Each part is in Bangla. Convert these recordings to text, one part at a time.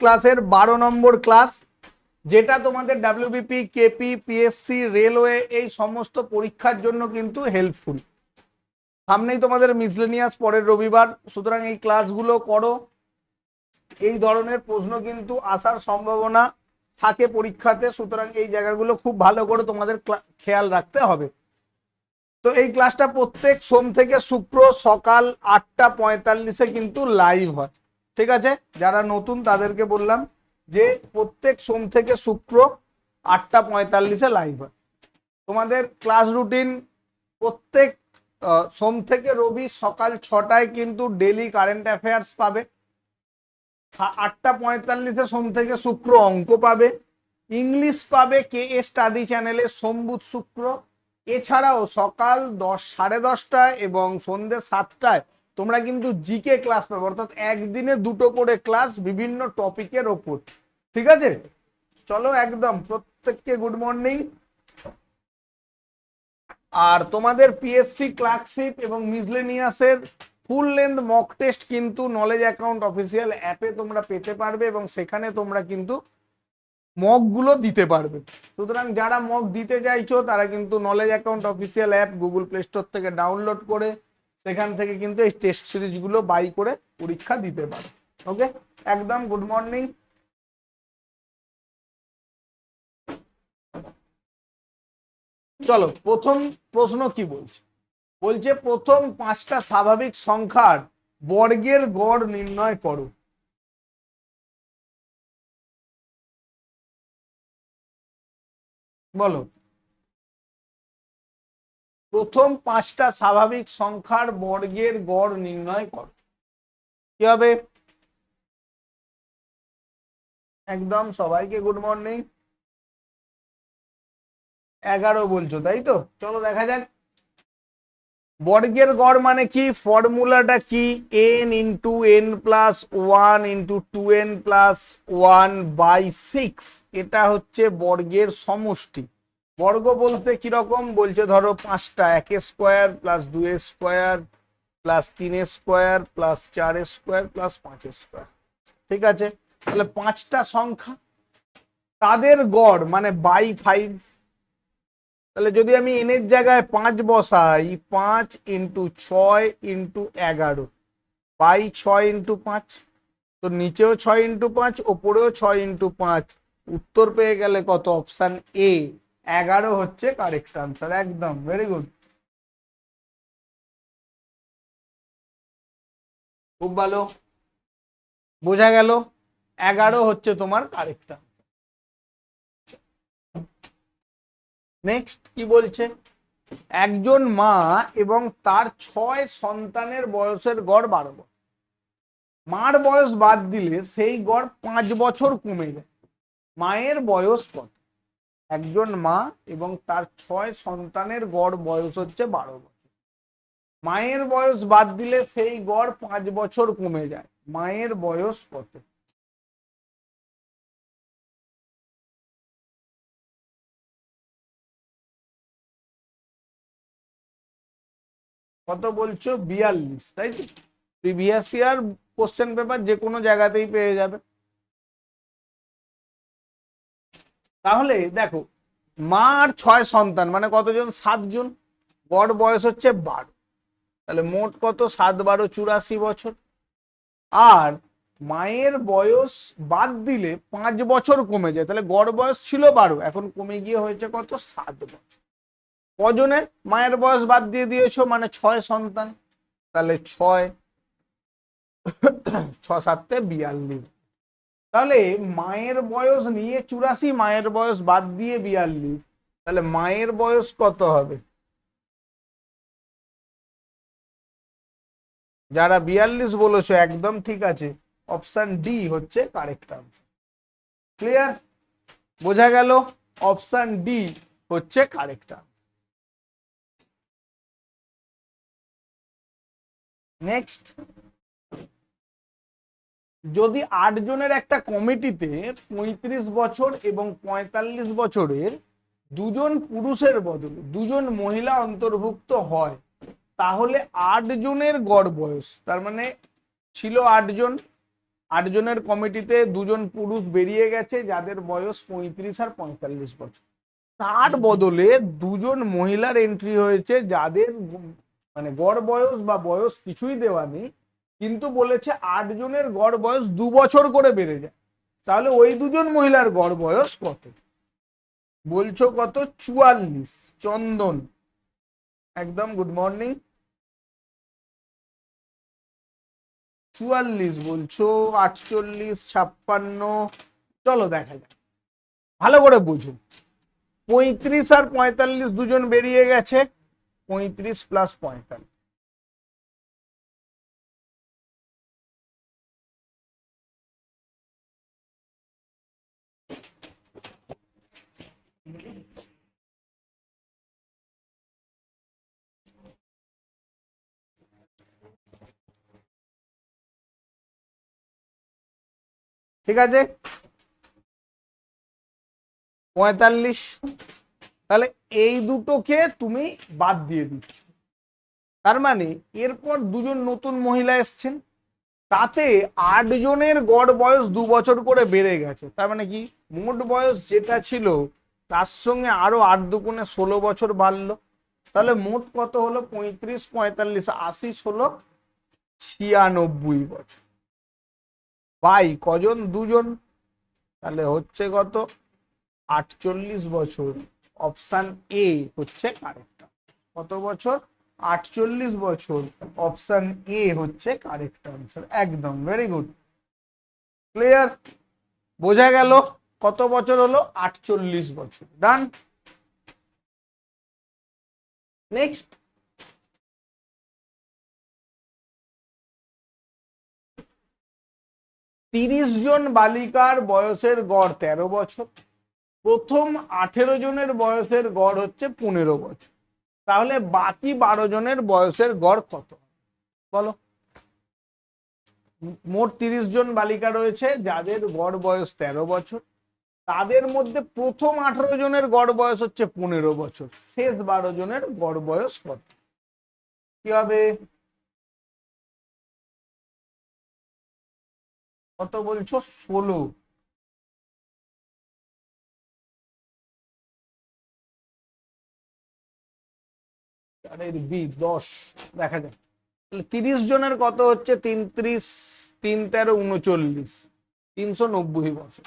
ক্লাসের বারো নম্বর ক্লাস, যেটা তোমাদের ডাব্লিউবিপি কেপি পিএসসি রেলওয়ে এই সমস্ত পরীক্ষার জন্য কিন্তু হেল্পফুল সামনেই তোমাদের মিসলেনিয়াস পরের রবিবার, সুতরাং এই ক্লাসগুলো করো। এই ধরনের প্রশ্ন কিন্তু আসার সম্ভাবনা থাকে পরীক্ষাতে, সুতরাং এই জায়গাগুলো খুব ভালো করে তোমাদের খেয়াল রাখতে হবে। তো এই ক্লাসটা প্রত্যেক সোম থেকে শুক্র সকাল আটটা পঁয়তাল্লিশে কিন্তু লাইভ হয়। ঠিক আছে? যারা নতুন তাদেরকে বললাম যে প্রত্যেক সোম থেকে শুক্র আটটা পঁয়তাল্লিশে লাইভ হয়। তোমাদের ক্লাস রুটিন প্রত্যেক সোম থেকে রবি সকাল ছটায় কিন্তু ডেলি কারেন্ট অ্যাফেয়ার্স পাবে। আটটা পঁয়তাল্লিশে সোম থেকে শুক্র অঙ্ক পাবে। ইংলিশ পাবে কে এ স্টাডি চ্যানেলে সোম, বুধ, শুক্র। এছাড়াও সকাল দশ, সাড়ে দশটায় এবং সন্ধ্যে সাতটায় তোমরা কিন্তু জিকে ক্লাস পাবে, অর্থাৎ একদিনে দুটো করে ক্লাস বিভিন্ন টপিকের ওপর। ঠিক আছে? চলো একদম, প্রত্যেককে গুড মর্নিং আর তোমাদের পিএসসি ক্লার্কশিপ এবং মিসলেনিয়াসের ফুল লেন্থ মক টেস্ট কিন্তু নলেজ অ্যাকাউন্ট অফিসিয়াল অ্যাপে তোমরা পেতে পারবে এবং সেখানে তোমরা কিন্তু মকগুলো দিতে পারবে। সুতরাং যারা মক দিতে চাইছো, তারা কিন্তু knowledge account official app Google play store থেকে ডাউনলোড করে সেখান থেকে কিন্তু এই টেস্ট সিরিজগুলো বাই করে পরীক্ষা দিতে পারো। ওকে একদম গুড মর্নিং চলো, প্রথম প্রশ্ন কি বলছে? বলছে, প্রথম পাঁচটা স্বাভাবিক সংখ্যার বর্গের গড় নির্ণয় করো। বলো। প্রথম পাঁচটা স্বাভাবিক সংখ্যার বর্গের গড় নির্ণয় করো। কি হবে? একদম সবাইকে গুড মর্নিং এগারো বলছো, তাই তো? চলো দেখা যাক। বর্গের গড় মানে কি? ফর্মুলাটা কি? N into n plus one into two n plus one by six এটা হচ্ছে বর্গের সমষ্টি। বর্গ বলতে কীরকম? বলছে ধরো পাঁচটা, এক স্কোয়ার প্লাস দুই স্কোয়ার প্লাস তিন স্কোয়ার প্লাস চার স্কোয়ার প্লাস পাঁচ স্কোয়ার। ঠিক আছে? তাহলে পাঁচটা সংখ্যা তাদের গড় মানে বাই ফাইভ তাহলে যদি আমি এনের জায়গায় পাঁচ বসাই, পাঁচ ইন্টু ছয় ইন্টু এগারো। বাই ছয় ইন্টু পাঁচ, তো নিচেও ছয় ইন্টু পাঁচ, ওপরেও ছয় ইন্টু পাঁচ। উত্তর পেয়ে গেলে কত? অপশান এ এগারো হচ্ছে কারেক্ট আনসার একদম ভেরি গুড খুব ভালো। বোঝা গেল, এগারো হচ্ছে তোমার কারেক্ট নেক্সট কি বলছে? একজন মা এবং তার ছয় সন্তানের বয়সের গড় বারো বছর। মার বয়স বাদ দিলে সেই গড় পাঁচ বছর কমে যায়। মায়ের বয়স কত? একজন মা এবং তার ছয় সন্তানের গড় বয়স হচ্ছে বারো বছর। মায়ের বয়স বাদ দিলে সেই গড় পাঁচ বছর কমে যায়। মায়ের বয়স কত? কত বলছো? বিয়াল্লিশ, তাই তো? প্রিভিয়াস ইয়ার কোশ্চেন পেপার যে কোনো জায়গাতেই পেয়ে যাবে। তাহলে দেখো, মা আর ছয় সন্তান মানে কতজন? সাতজন। গড় বয়স হচ্ছে বারো। তাহলে মোট কত? সাত, বারো, চুরাশি বছর। আর মায়ের বয়স বাদ দিলে পাঁচ বছর কমে যায়। তাহলে গড় বয়স ছিল বারো, এখন কমে গিয়ে হয়েছে কত? সাত বছর। কজনের মায়ের বয়স বাদ দিয়ে দিয়েছ? মানে ছয় সন্তান। তাহলে ছয় ছ সাতে বিয়াল্লিশ। তাহলে মায়ের বয়স নিয়ে চুরাশি, মায়ের বয়স বাদ দিয়ে বিয়াল্লিশ, তাহলে মায়ের বয়স কত হবে? যারা বিয়াল্লিশ বলেছ, একদম ঠিক আছে। অপশন ডি হচ্ছে কারেক্ট আনসার ক্লিয়ার বোঝা গেল? অপশন ডি হচ্ছে কারেক্ট আনসার নেক্সট যদি আট জনের একটা কমিটিতে পঁয়ত্রিশ বছর এবং পঁয়তাল্লিশ বছরের দুজন পুরুষের বদলে দুজন মহিলা অন্তর্ভুক্ত হয়, তাহলে আট জনের গড় বয়স, তার মানে ছিল আট জন। আটজনের কমিটিতে দুজন পুরুষ বেরিয়ে গেছে, যাদের বয়স পঁয়ত্রিশ আর পঁয়তাল্লিশ বছর। তার বদলে দুজন মহিলার এন্ট্রি হয়েছে, যাদের মানে গড় বয়স বা বয়স কিছুই দেওয়া নেই কিন্তু বলেছে আট জনের গড় বয়স দু বছর করে বেড়ে যায়। তাহলে ওই দুজন মহিলার গড় বয়স কত? বলছো কত? চুয়াল্লিশ। চন্দন। একদম গুড মর্নিং চুয়াল্লিশ বলছো, আটচল্লিশ, ছাপ্পান্ন। চলো দেখা যাক। ভালো করে বুঝুন পঁয়ত্রিশ আর পঁয়তাল্লিশ দুজন বেরিয়ে গেছে। পঁয়ত্রিশ প্লাস পঁয়তাল্লিশ। ঠিক আছে? পঁয়তাল্লিশ। তাহলে এই দুটোকে তুমি বাদ দিয়ে দিচ্ছ। তার মানে এরপর দুজন নতুন মহিলা এসছেন। তাতে আট জনের গড় বয়স দু বছর করে বেড়ে গেছে। তার মানে কি? মোট বয়স যেটা ছিল, তার সঙ্গে আরও আট দুগুণে ষোলো বছর বাড়লো। তাহলে মোট কত হলো? পঁয়ত্রিশ, পঁয়তাল্লিশ, আশি, ষোলো, ছিয়ানব্বই বছর। বাই কজন? দুজন। তাহলে হচ্ছে কত? আটচল্লিশ বছর। অপশান এ হচ্ছে কারেক্ট কত বছর? আটচল্লিশ বছর। অপশান এ হচ্ছে কারেক্ট আনসার একদম ভেরি গুড ক্লিয়ার বোঝা গেল? কত বছর হলো? আটচল্লিশ বছর। ডান নেক্সট তিরিশ জন বালিকার বয়সের গড় তেরো বছর। প্রথম আঠেরো জনের বয়সের গড় হচ্ছে পনেরো বছর। তাহলে বাকি বারো জনের বয়সের গড় কত? বলো। মোট তিরিশ জন বালিকা রয়েছে, যাদের গড় বয়স তেরো বছর। তাদের মধ্যে প্রথম আঠারো জনের গড় বয়স হচ্ছে পনেরো বছর। শেষ বারো জনের গড় বয়স কত? কি হবে? কত বলছো? ষোলো। বি, দশ। দেখা যাক। তাহলে তিরিশ জনের কত হচ্ছে? তিন তেরো, উনচল্লিশ। তিনশো নব্বই বছর।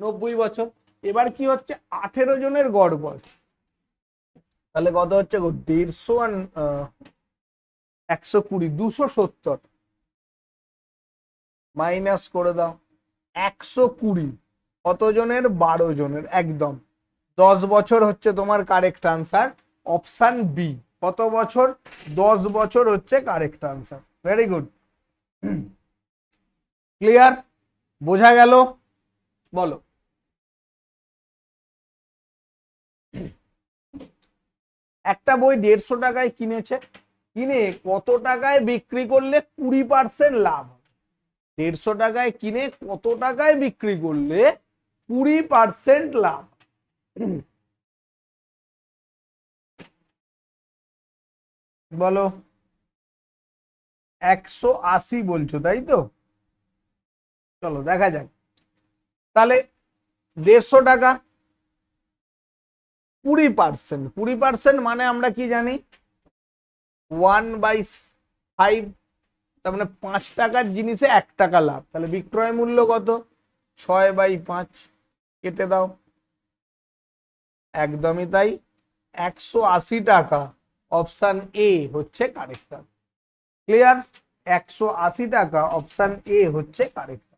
নব্বই বছর। এবার কি হচ্ছে? আঠেরো জনের গড় বয়স। তাহলে কত হচ্ছে দেড়শো আর একশো কুড়ি, দুশো সত্তর। মাইনাস করে দাও, একশো কুড়ি। কতজনের? বারো জনের একদম। দশ বছর হচ্ছে তোমার কারেক্ট আনসার অপশান বি কত বছর? দশ বছর হচ্ছে correct answer very good clear বোঝা গেল? বলো। একটা বই দেড়শো টাকায় কিনেছে কিনে কত টাকায় বিক্রি করলে কুড়ি পার্সেন্ট লাভ? দেড়শো টাকায় কিনে কত টাকায় বিক্রি করলে কুড়ি পার্সেন্ট লাভ বলো। একশো আশি বলছো, তাই তো? চলো, দেখা যাক। তাহলে দেড়শো টাকা, কুড়ি পার্সেন্ট কুড়ি পার্সেন্ট মানে আমরা কি জানি? ওয়ান বাই ফাইভ তার মানে পাঁচ টাকার জিনিসে এক টাকা লাভ। তাহলে বিক্রয় মূল্য কত? ছয় বাই পাঁচ, কেটে দাও। একদমই তাই। একশো আশি টাকা অপশান এ হচ্ছে কারেক্ট ক্লিয়ার একশো আশি টাকা অপশান এ হচ্ছে কারেক্ট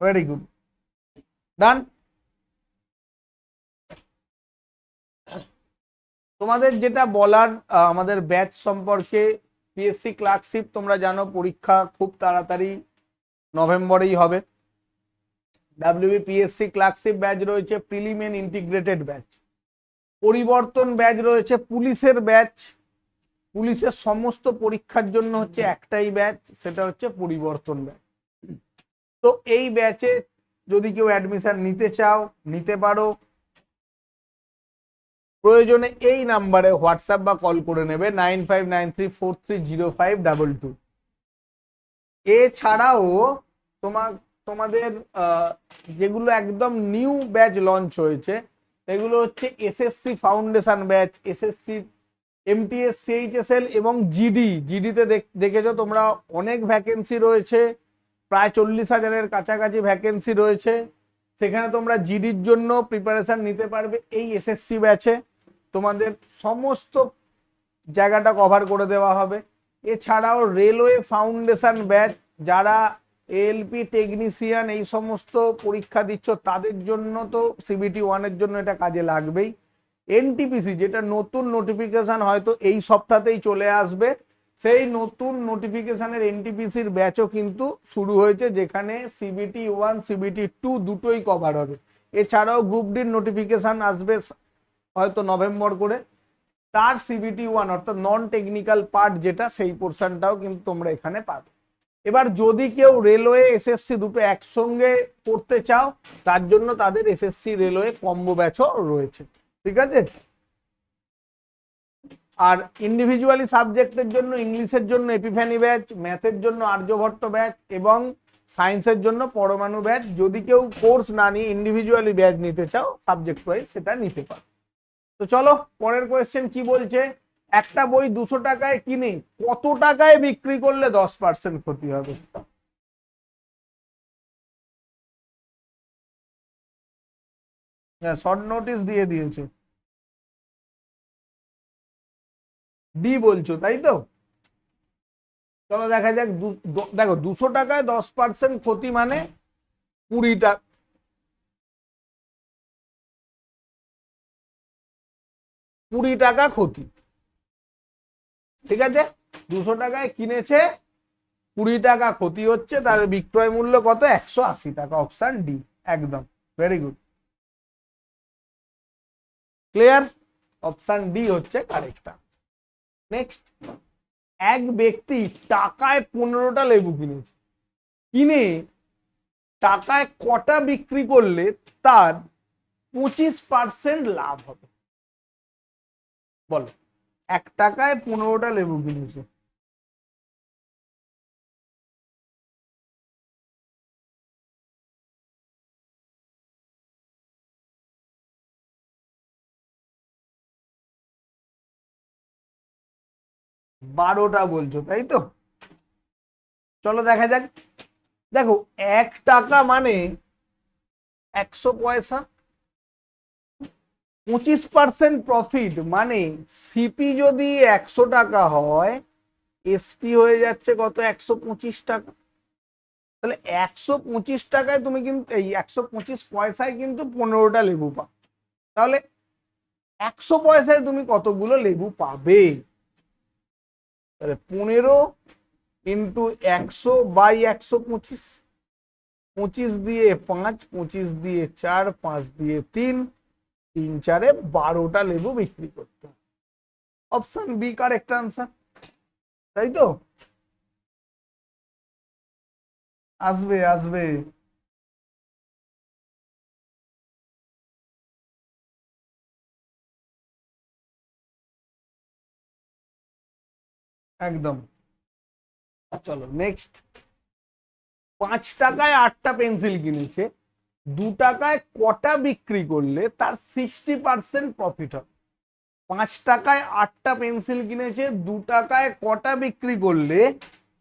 ভেরি গুড ডান তোমাদের যেটা বলার আমাদের ব্যাচ সম্পর্কে পিএসসি ক্লার্কশিপ তোমরা জানো, পরীক্ষা খুব তাড়াতাড়ি নভেম্বরেই হবে। ডাব্লিউবিপিএসসি ক্লার্কশিপ ব্যাচ রয়েছে প্রিলিমেন ইন্টিগ্রেটেড ব্যাচ পরিবর্তন ব্যাচ রয়েছে, পুলিশের ব্যাচ পুলিশের সমস্ত পরীক্ষার জন্য হচ্ছে একটাই ব্যাচ সেটা হচ্ছে পরিবর্তন ব্যাচ তো এই ব্যাচে যদি কেউ অ্যাডমিশন নিতে চাও, নিতে পারো। প্রয়োজনে এই নাম্বারে হোয়াটসঅ্যাপ বা কল করে নেবে nine five nine three four three zero five double two. এছাড়াও তোমার তোমাদের যেগুলো একদম নিউ ব্যাচ লঞ্চ হয়েছে সেগুলো হচ্ছে SSC foundation batch SSC MTS CHSL এবং জিডি জিডিতে দেখেছ তোমরা অনেক ভ্যাকেন্সি রয়েছে, প্রায় চল্লিশ হাজারের কাছাকাছি ভ্যাকেন্সি রয়েছে। সেখানে তোমরা জিডির জন্য প্রিপারেশন নিতে পারবে এই এসএসসি ব্যাচে। তোমাদের সমস্ত জায়গাটা কভার করে দেওয়া হবে। এছাড়াও রেলওয়ে ফাউন্ডেশন ব্যাচ যারা এলপি টেকনিশিয়ান এই সমস্ত পরীক্ষা দিচ্ছ, তাদের জন্য তো সিবিটি ওয়ানের জন্য এটা কাজে লাগবেই। এনটিপিসি যেটা নতুন নোটিফিকেশান হয়তো এই সপ্তাহতেই চলে আসবে, সেই নতুন নোটিফিকেশনের এনটিপিসির ব্যাচও কিন্তু শুরু হয়েছে, যেখানে সিবিটি ওয়ান সিবিটি টু দুটোই কভার হবে। এছাড়াও গ্রুপ ডির নোটিফিকেশান আসবে হয়তো নভেম্বর করে। তার সিবিটি ওয়ান অর্থাৎ নন টেকনিক্যাল পার্ট যেটা, সেই পোর্শনটাও কিন্তু তোমরা এখানে পাবে। এবার যদি কেউ রেলওয়ে এসএসসি দুটো একসঙ্গে করতে চাও, তার জন্য তাদের এসএসসি রেলওয়ে কম্বো ব্যাচও রয়েছে। ঠিক আছে? আর ইন্ডিভিজুয়ালি সাবজেক্টের জন্য ইংলিশের জন্য এপিফ্যানি ব্যাচ ম্যাথের জন্য আর্যভট্ট ব্যাচ এবং সায়েন্সের জন্য পরমাণু ব্যাচ যদি কেউ কোর্স না নিয়ে ইন্ডিভিজুয়ালি ব্যাচ নিতে চাও সাবজেক্ট ওয়াইজ সেটা নিতে পারো। তো চলো, পরের কোয়েশ্চেন কি বলছে? একটা বই দুশো টাকায় কিনে, কত টাকায় বিক্রি করলে দশ পার্সেন্ট ক্ষতি হবে? শর্ট নোটিস দিয়ে দিয়েছে। ডি বলছো, তাই তো? চলো দেখা যাক দেখো, দুশো টাকায় দশ পার্সেন্ট ক্ষতি মানে কুড়ি টাকা কুড়ি টাকা ক্ষতি। ঠিক আছে? দুশো টাকায় কিনেছে, কুড়ি টাকা ক্ষতি হচ্ছে, তার বিক্রয় মূল্য কত? একশো আশি টাকা অপশন ডি একদম। Very good clear option D হচ্ছে কারেক্ট নেক্সট এক ব্যক্তি টাকায় পনেরোটা লেবু কিনেছে। কিনে টাকায় কটা বিক্রি করলে তার পঁচিশ পার্সেন্ট লাভ হবে? বলো। এক টাকায় পনেরোটা লেবু কিনেছে। বারোটা বলছো, তাই তো? চলো দেখা যাক। দেখো, এক টাকা মানে একশো পয়সা। পঁচিশ পার্সেন্ট প্রফিট মানে সিপি যদি একশো টাকা হয় এসপি হয়ে যাচ্ছে কত? একশো পঁচিশ টাকা। তাহলে একশো পঁচিশ টাকায় তুমি কিন্তু, এই একশো পঁচিশ পয়সায় কিন্তু পনেরোটা লেবু পাও। তাহলে একশো পয়সায় তুমি কতগুলো লেবু পাবে? তাহলে পনেরো ইন্টু একশো বাই একশো পঁচিশ। পঁচিশ দিয়ে পাঁচ, পঁচিশ দিয়ে চার, পাঁচ দিয়ে তিন তিন চারে বারোটা লেবু বিক্রি করতে অপশন বি কারেক্ট আনসার তাই তো? আসবে আসবে। একদম। চলো নেক্সট পাঁচ টাকায় আটটা পেন্সিল কিনেছে। দু টাকায় কটা বিক্রি করলে তার সিক্সটি পার্সেন্ট প্রফিট হবে? পাঁচ টাকায় আটটা পেন্সিল কিনেছে, দু টাকায় কটা বিক্রি করলে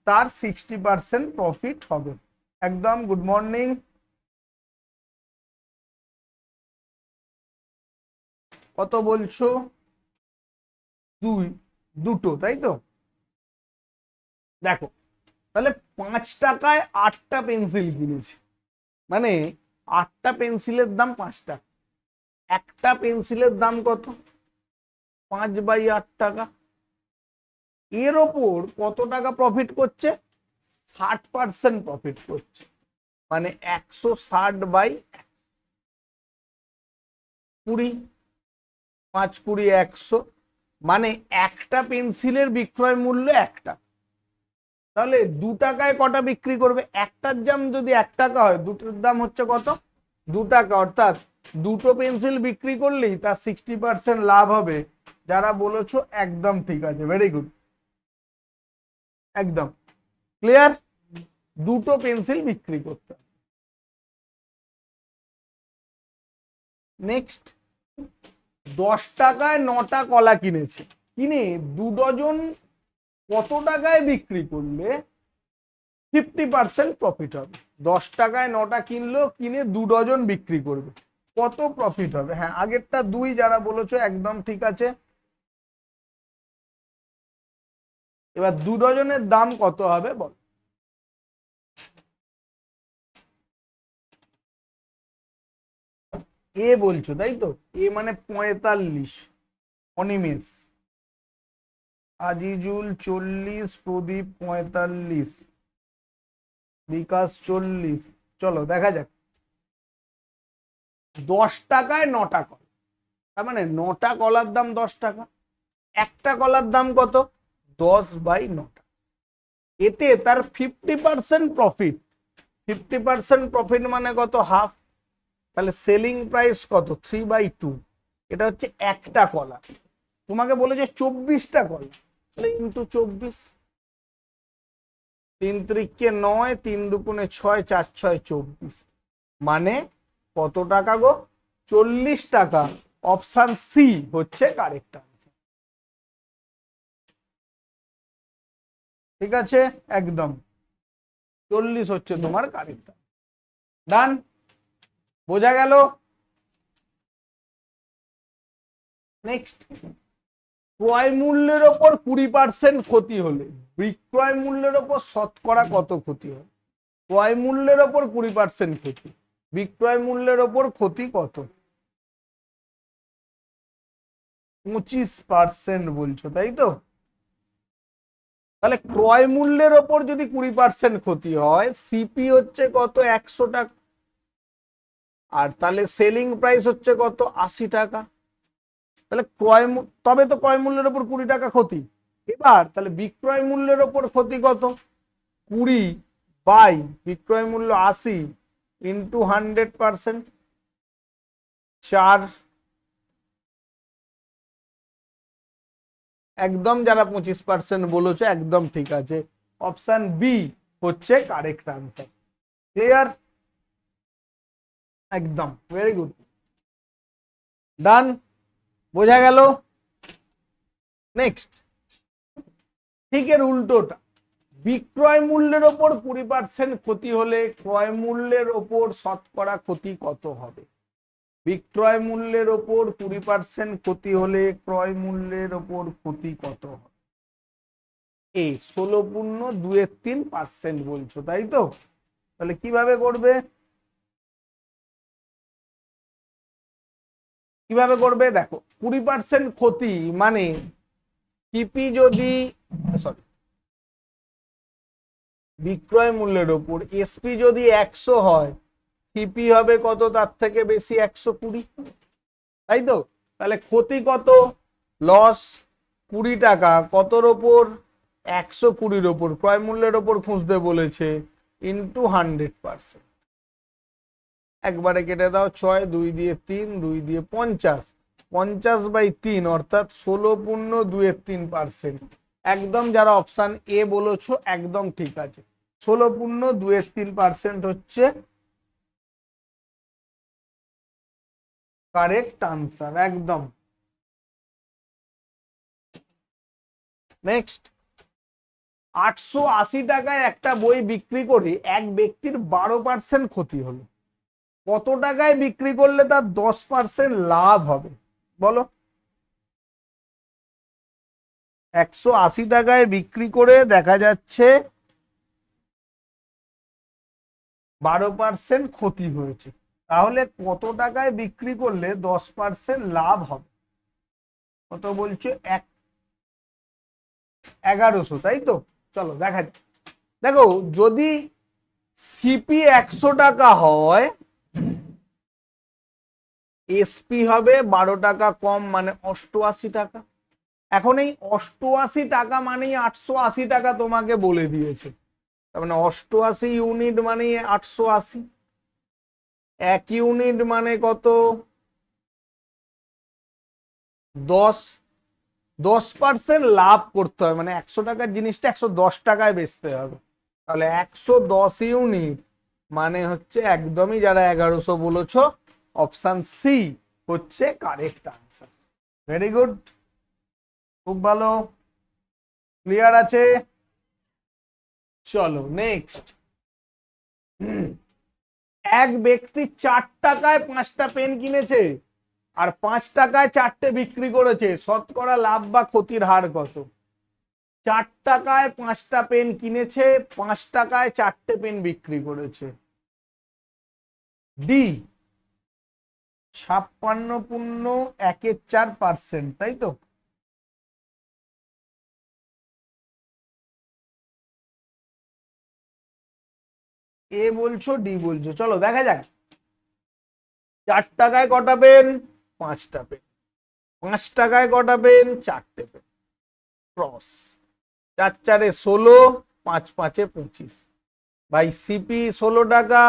তার সিক্সটি পার্সেন্ট প্রফিট হবে? একদম গুড মর্নিং কত বলছো? দুই, দুটো, তাই তো? দেখো, তাহলে পাঁচ টাকায় আটটা পেন্সিল কিনেছি। মানে আটটা পেন্সিলের দাম পাঁচ টাকা একটা পেন্সিলের দাম কত? পাঁচ বাই আট টাকা। এর ওপর কত টাকা প্রফিট করছে? ষাট পার্সেন্ট প্রফিট করছে। মানে একশো ষাট বাই কুড়ি, পাঁচ কুড়ি একশো। মানে একটা পেন্সিলের বিক্রয় মূল্য একটা। তাহলে দু টাকায় কটা বিক্রি করবে? একটার দাম যদি এক টাকা হয়, দুটোর দাম হচ্ছে কত? দু টাকা। অর্থাৎ দুটো পেন্সিল বিক্রি করলেই তার সিক্সটি পার্সেন্ট লাভ হবে। যারা বলেছ, একদম ঠিক আছে। ভেরি গুড একদম। ক্লিয়ার দুটো পেন্সিল বিক্রি করতে নেক্সট দশ টাকায় নটা কলা কিনেছে। কিনে দু ডজন কত টাকায় বিক্রি করলে ফিফটি পার্সেন্ট প্রফিট হবে? দশ টাকায় নটা কিনলো, কিনে দু ডজন বিক্রি করবে। কত প্রফিট হবে? হ্যাঁ আগেরটা দুই যারা বলেছ, একদম ঠিক আছে। এবার দু ডজনের দাম কত হবে বল? এ বলছো, তাই তো? এ মানে পঁয়তাল্লিশ, অনিমেষ। আজিজুল চল্লিশ, প্রদীপ পঁয়তাল্লিশ, বিকাশ চল্লিশ। চলো, দেখা যাক। দশ টাকায় নটা কলা। তার মানে নটা কলার দাম দশ টাকা। একটা কলার দাম কত? দশ বাই নটা। এতে তার fifty percent profit fifty percent profit মানে কত? হাফ তাহলে সেলিং প্রাইস কত? থ্রি বাই টু এটা হচ্ছে একটা কলা। তোমাকে বলে যে চব্বিশটা কল। তাহলে ইন্টু চব্বিশ। তিন ত্রিককে নয়, তিন দুগুণে ছয়, চার ছয়, চব্বিশ। মানে কত টাকা গো? চল্লিশ টাকা। অপশান সি হচ্ছে কারেক্ট ঠিক আছে? একদম। চল্লিশ হচ্ছে তোমার কারেক্ট ডান বোঝা গেল? নেক্সট ক্রয় মূল্যের ওপর কুড়ি পার্সেন্ট ক্ষতি হলে, বিক্রয় মূল্যের ওপর শতকরা কত ক্ষতি হয় ক্রয় মূল্যের ওপর কুড়ি পার্সেন্ট ক্ষতি, বিক্রয় মূল্যের ওপর ক্ষতি কত? পঁচিশ পার্সেন্ট বলছো, তাই তো? তাহলে ক্রয় মূল্যের ওপর যদি কুড়ি পার্সেন্ট ক্ষতি হয় সিপি হচ্ছে কত? একশো টাকা। আর তাহলে সেলিং প্রাইস হচ্ছে কত? আশি টাকা। তাহলে ক্রয় তবে তো ক্রয় মূল্যের ওপর কুড়ি টাকা ক্ষতি। এবার তাহলে বিক্রয় মূল্যের ওপর ক্ষতি কত? কুড়ি বাই বিক্রয় মূল্য আশি ইন্টু হান্ড্রেড পার্সেন্ট চার। একদম যারা পঁচিশ পার্সেন্ট বলেছে, একদম ঠিক আছে। অপশন বি হচ্ছে কারেক্ট আনসার ক্লিয়ার একদম ভেরি গুড ডান বোঝা গেল? নেক্সট ঠিক এর উল্টোটা। বিক্রয় মূল্যের ওপর কুড়ি পার্সেন্ট ক্ষতি হলে ক্রয় মূল্যের ওপর শতকরা ক্ষতি কত হবে? বিক্রয় মূল্যের ওপর কুড়ি পার্সেন্ট ক্ষতি হলে ক্রয় মূল্যের ওপর ক্ষতি কত হবে? এই ষোলো পূর্ণ দুয়ের তিন পার্সেন্ট বলছো, তাই তো? তাহলে কীভাবে করবে? কীভাবে করবে? দেখো, কুড়ি পার্সেন্ট ক্ষতি মানে সিপি যদি সরি বিক্রয় মূল্যের ওপর এসপি যদি একশো হয় সিপি হবে কত? তার থেকে বেশি একশো কুড়ি। তাই তো? তাহলে ক্ষতি কত? লস কুড়ি টাকা। কতর ওপর? একশো কুড়ির ওপর। ক্রয় মূল্যের ওপর খুঁজতে বলেছে ইন্টু হান্ড্রেড পার্সেন্ট একবারে কেটে দাও, ছয়, দুই দিয়ে তিন, দুই দিয়ে পঞ্চাশ। পঞ্চাশ বাই তিন, অর্থাৎ ষোলো পূর্ণ দুয়ের তিন পার্সেন্ট। একদম যারা অপশান এ বলেছ, একদম ঠিক আছে। ষোলো পূর্ণ দুয়ের তিন পার্সেন্ট হচ্ছে কারেক্ট আনসার, একদম। নেক্সট। আটশো আশি টাকায় একটা বই বিক্রি করে এক ব্যক্তির বারো পার্সেন্ট ক্ষতি হলো। কত টাকায় বিক্রি করলে তার দশ পার্সেন্ট লাভ হবে? বলো। একশো আশি টাকায় বিক্রি করে দেখা যাচ্ছে বারো পার্সেন্ট ক্ষতি হয়েছে। তাহলে কত টাকায় বিক্রি করলে দশ পার্সেন্ট লাভ হবে? কত বলছো? এক। এগারোশো, তাই তো? চলো, দেখা দেখো, যদি সিপি একশো টাকা হয় এসপি হবে বারো টাকা কম মানে অষ্টআশি টাকা। এখন এই অষ্টআশি টাকা মানেই আটশো আশি টাকা তোমাকে বলে দিয়েছে। তার মানে অষ্টআশি ইউনিট মানে আটশো আশি। এক ইউনিট মানে কত? দশ। দশ পার্সেন্ট লাভ করতে হবে মানে একশো টাকার জিনিসটা একশো দশ টাকায় বেচতে হবে। তাহলে একশো দশ ইউনিট মানে হচ্ছে একদমই যারা এগারোশো বলেছ অপশান সি হচ্ছে কারেক্ট আনসার। ভেরি গুড খুব ভালো। ক্লিয়ার আছে? চলো নেক্সট এক ব্যক্তি চার টাকায় পাঁচটা পেন কিনেছে আর পাঁচ টাকায় চারটে বিক্রি করেছে। শতকরা লাভ বা ক্ষতির হার কত? চার টাকায় পাঁচটা পেন কিনেছে, পাঁচ টাকায় চারটে পেন বিক্রি করেছে। ডি ছাপ্পান্ন পূর্ণ একের চার পার্সেন্ট তাই তো? এ বলছো, ডি বলছো, চলো দেখা যাক। চার টাকায় কটা পেন? পাঁচটা পেন। পাঁচ টাকায় কটা পেন? চারটে পেন। ক্রস। চার চারে ষোলো, পাঁচ পাঁচে পঁচিশ। ভাই, সিপি ষোলো টাকা,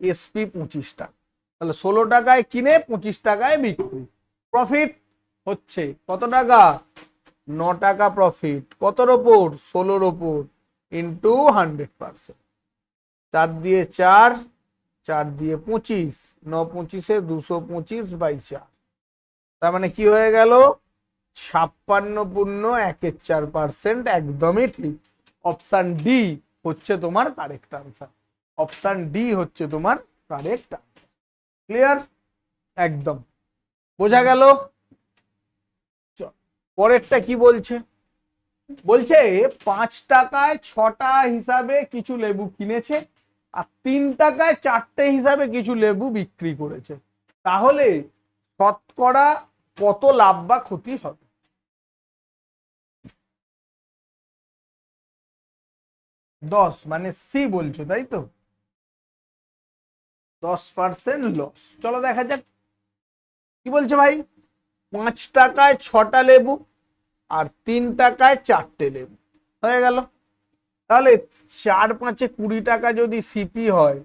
এসপি পঁচিশ টাকা। তাহলে ষোলো টাকায় কিনে পঁচিশ টাকায় বিক্রি। প্রফিট হচ্ছে কত টাকা? ন টাকা প্রফিট কতর ওপর ষোলোর ওপর ইন্টু হান্ড্রেড পার্সেন্ট চার দিয়ে চার চার দিয়ে পঁচিশ। ন পঁচিশে দুশো পঁচিশ বাই চার। তার মানে কি হয়ে গেল? ছাপ্পান্ন পূর্ণ একের চার পার্সেন্ট একদমই ঠিক। অপশান ডি হচ্ছে তোমার কারেক্ট আনসার অপশান ডি হচ্ছে তোমার কারেক্ট আনসার ক্লিয়ার একদম। বোঝা গেল? পরেরটা কি বলছে? বলছে, পাঁচ টাকায় ছটা হিসাবে কিছু লেবু কিনেছে আর তিন টাকায় চারটে হিসাবে কিছু লেবু বিক্রি করেছে। তাহলে শতকরা কত লাভ বা ক্ষতি হবে? দশ মানে সি বলছো, তাই তো? দশ পার্সেন্ট লস চলো দেখা যাক। কি বলছে ভাই? পাঁচ টাকায় ছটা লেবু আর তিন টাকায় চারটে লেবু। হয়ে গেল। তাহলে চার পাঁচে কুড়ি টাকা যদি সিপি হয়,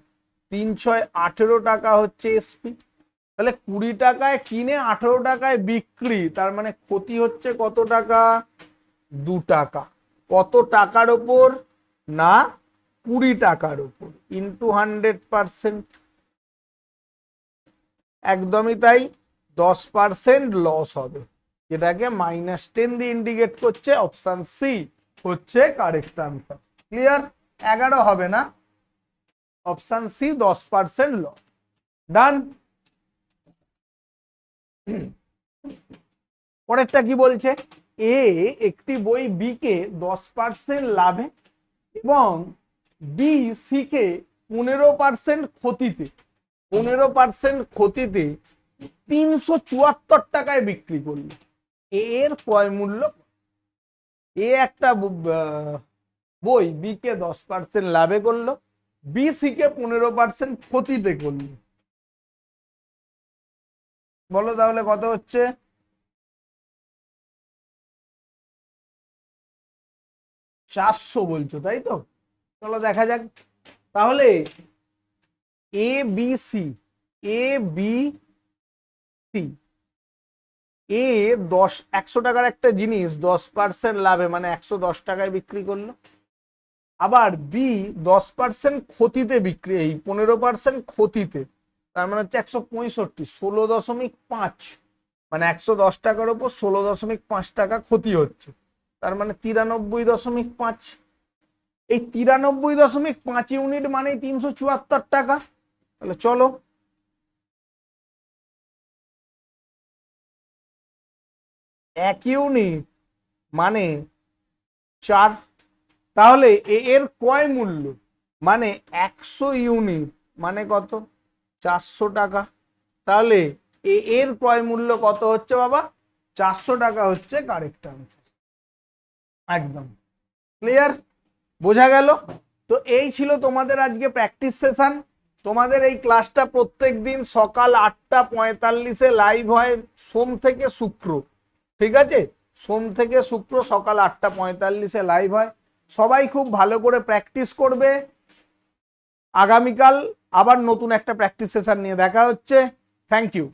তিন ছয় আঠেরো টাকা হচ্ছে এসপি তাহলে কুড়ি টাকায় কিনে আঠেরো টাকায় বিক্রি, তার মানে ক্ষতি হচ্ছে কত টাকা? দু টাকা। কত টাকার ওপর? না, কুড়ি টাকার ওপর। ইন্টু হান্ড্রেড পার্সেন্ট একদমই তাই দশ পার্সেন্ট লস হবে। যেটাকে মাইনাস টেন দিয়ে ইন্ডিকেট করছে অপশন সি হচ্ছে কারেক্ট আনসার ক্লিয়ার এগারো হবে না। অপশন সি দশ পার্সেন্ট লস ডান পরেরটা কি বলছে? এ একটি বই বি কে দশ পার্সেন্ট লাভে এবং বি সি কে পনেরো পার্সেন্ট ক্ষতিতে। পনেরো পার্সেন্ট ক্ষতিতে তিনশো চুয়াত্তর টাকায় বিক্রি করল। এর ক্রয় মূল্য এ একটা বই বি কে দশ পার্সেন্ট লাভে করল বি সি কে পনেরো পার্সেন্ট ক্ষতিতে করল। বলো তাহলে কত হচ্ছে? চারশো বলছো, তাই তো? চলো দেখা যাক। তাহলে A B C A B C A দশ, একশো টাকার একটা জিনিস, দশ পার্সেন্ট লাভে মানে একশো দশ টাকায় বিক্রি করল। আবার বি দশ পার্সেন্ট ক্ষতিতে বিক্রি, এই পনেরো পার্সেন্ট ক্ষতিতে, তার মানে হচ্ছে একশো পঁয়ষট্টি, ষোলো দশমিক পাঁচ। মানে একশো দশ টাকার ওপর ষোলো দশমিক পাঁচ টাকা ক্ষতি হচ্ছে, তার মানে তিরানব্বই দশমিক পাঁচ। এই তিরানব্বই দশমিক পাঁচ ইউনিট মানে তিনশো চুয়াত্তর টাকা। তাহলে চলো। এক ইউনিট মানে চার। তাহলে এর ক্রয় মূল্য মানে একশো ইউনিট মানে কত? চারশো টাকা। তাহলে এ এর ক্রয় মূল্য কত হচ্ছে বাবা? চারশো টাকা হচ্ছে কারেক্ট আনসার একদম। ক্লিয়ার বোঝা গেল? তো এই ছিল তোমাদের আজকে প্র্যাকটিস সেশন তোমাদের এই ক্লাসটা প্রত্যেক দিন সকাল আটটা পঁয়তাল্লিশে লাইভ হয় সোম থেকে শুক্র, ঠিক আছে? সোম থেকে শুক্র সকাল আটটা পঁয়তাল্লিশে লাইভ হয়। সবাই খুব ভালো করে প্র্যাকটিস করবে। আগামীকাল আবার নতুন একটা প্র্যাকটিস সেশন নিয়ে দেখা হচ্ছে। Thank you